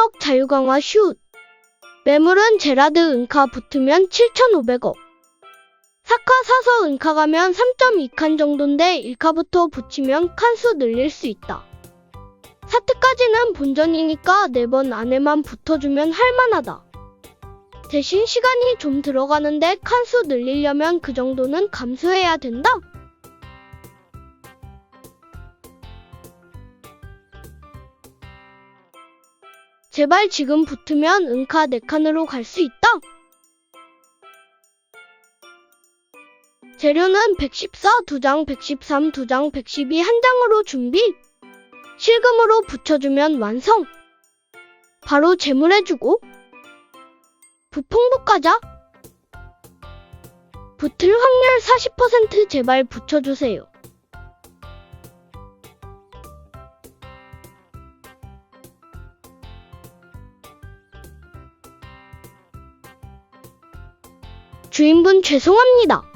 10억 자유강화 슛. 매물은 제라드 은카 붙으면 7,500억. 사카 사서 은카 가면 3.2칸 정도인데 1카부터 붙이면 칸수 늘릴 수 있다. 사트까지는 본전이니까 4번 안에만 붙어주면 할만하다. 대신 시간이 좀 들어가는데 칸수 늘리려면 그 정도는 감수해야 된다. 제발 지금 붙으면 은카 4칸으로 갈 수 있다. 재료는 114 2장, 113 2장, 112한 장으로 준비. 실금으로 붙여주면 완성. 바로 재물해주고. 부풍부 가자. 붙을 확률 40% 제발 붙여주세요. 주인분 죄송합니다.